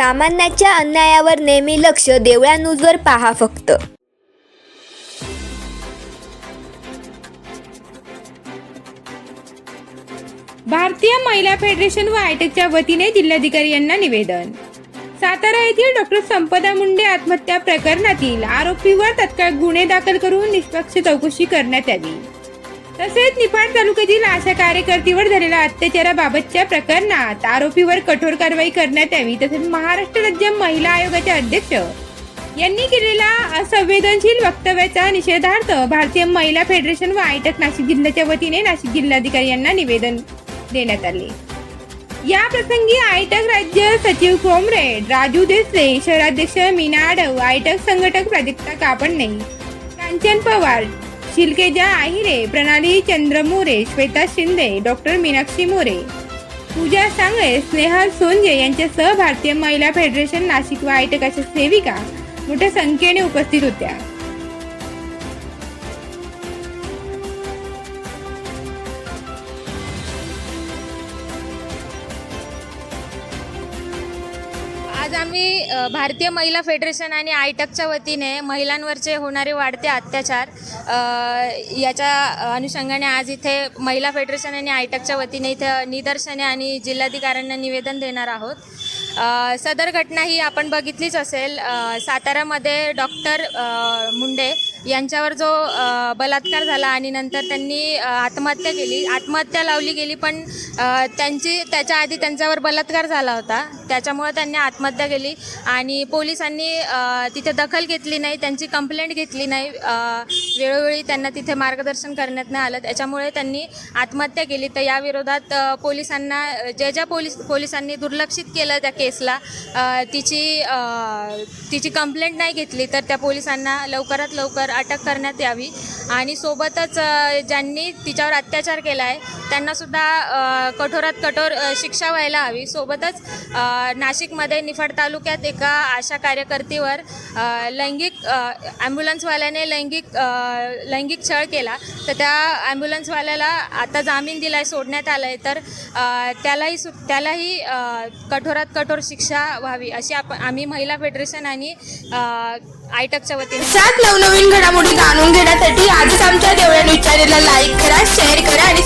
सामान्याच्या अन्यायावर नेहमी लक्ष देवळा न्यूजवर पहा फक्त. भारतीय महिला फेडरेशन व आयटेकच्या वतीने जिल्हाधिकारी यांना निवेदन. सातारा येथील डॉक्टर संपदा मुंडे आत्महत्या प्रकरणातील आरोपीवर तत्काळ गुन्हे दाखल करून निष्पक्ष चौकशी करण्यात यावी. तसेच निफाड तालुक्यातील आशा कार्यकर्तीवर झालेल्या अत्याचाराबाबतच्या प्रकरणात आरोपीवर कठोर कारवाई करण्यात यावी. तसेच महाराष्ट्र राज्य महिला आयोगाचे अध्यक्ष यांनी केलेल्या असंवेदनशील वक्तव्याचा निषेधार्थ भारतीय महिला फेडरेशन व आयटक नाशिक जिल्ह्याच्या वतीने नाशिक जिल्हाधिकारी यांना निवेदन देण्यात आले. या प्रसंगी आयटक राज्य सचिव कोमरेड राजू देसले शहराध्यक्ष मीनाडव आयटक संघटक प्राजक्ता कापडणे कांचन पवार शिलकेजा आहिरे प्रणाली चंद्र मोरे श्वेता शिंदे डॉक्टर मीनाक्षी मोरे. पूजा सांगळे स्नेहल यांच्या यांच्यासह भारतीय महिला फेडरेशन नाशिक व आयटक सेविका मोठ्या संख्येने उपस्थित होत्या. आज आम्ही भारतीय महिला फेडरेशन आणि आयटकच्या वतीने महिलांवरचे होणारे वाढते अत्याचार याच्या अनुषंगाने आज इथे महिला फेडरेशन आणि आयटकच्या वतीने इथे निदर्शने आणि जिल्हाधिकाऱ्यांना निवेदन देणार आहोत. सदर घटना ही आपण बघितलीच असेल. साताऱ्यामध्ये डॉक्टर मुंडे यांच्यावर जो बलात्कार झाला आणि नंतर त्यांनी आत्महत्या केली. आत्महत्या लावली गेली पण त्यांची त्याच्या आधी त्यांच्यावर बलात्कार झाला होता. त्याच्यामुळं त्यांनी आत्महत्या केली आणि पोलिसांनी तिथे दखल घेतली नाही त्यांची कंप्लेंट घेतली नाही. वेळोवेळी त्यांना तिथे मार्गदर्शन करण्यात नाही आलं. त्याच्यामुळे त्यांनी आत्महत्या केली. तर याविरोधात पोलिसांना ज्या ज्या पोलीस पोलिसांनी दुर्लक्षित केलं त्या केसला तिची तिची कंप्लेंट नाही घेतली तर त्या पोलिसांना लवकरात लवकर अटक करण्यात यावी. आणि सोबतच ज्यांनी तिच्यावर अत्याचार केला आहे त्यांनासुद्धा कठोरात कठोर शिक्षा व्हायला हवी. सोबतच नाशिकमध्ये निफाड तालुक्यात एका आशा कार्यकर्तीवर लैंगिक ॲम्ब्युलन्सवाल्याने लैंगिक लैंगिक छळ केला. तर त्या ॲम्ब्युलन्सवाल्याला आता जामीन दिला आहे सोडण्यात आलं आहे तर त्यालाही सु त्यालाही कठोरात कठोर शिक्षा व्हावी अशी आपण आम्ही महिला फेडरेशन आणि आणि आयटकच्या वतीने. सात नवनवीन घडामोडी जाणून घेण्यासाठी आजच आमच्या देवळ्या न्यूज चॅनेलला लाईक करा शेअर करा आणि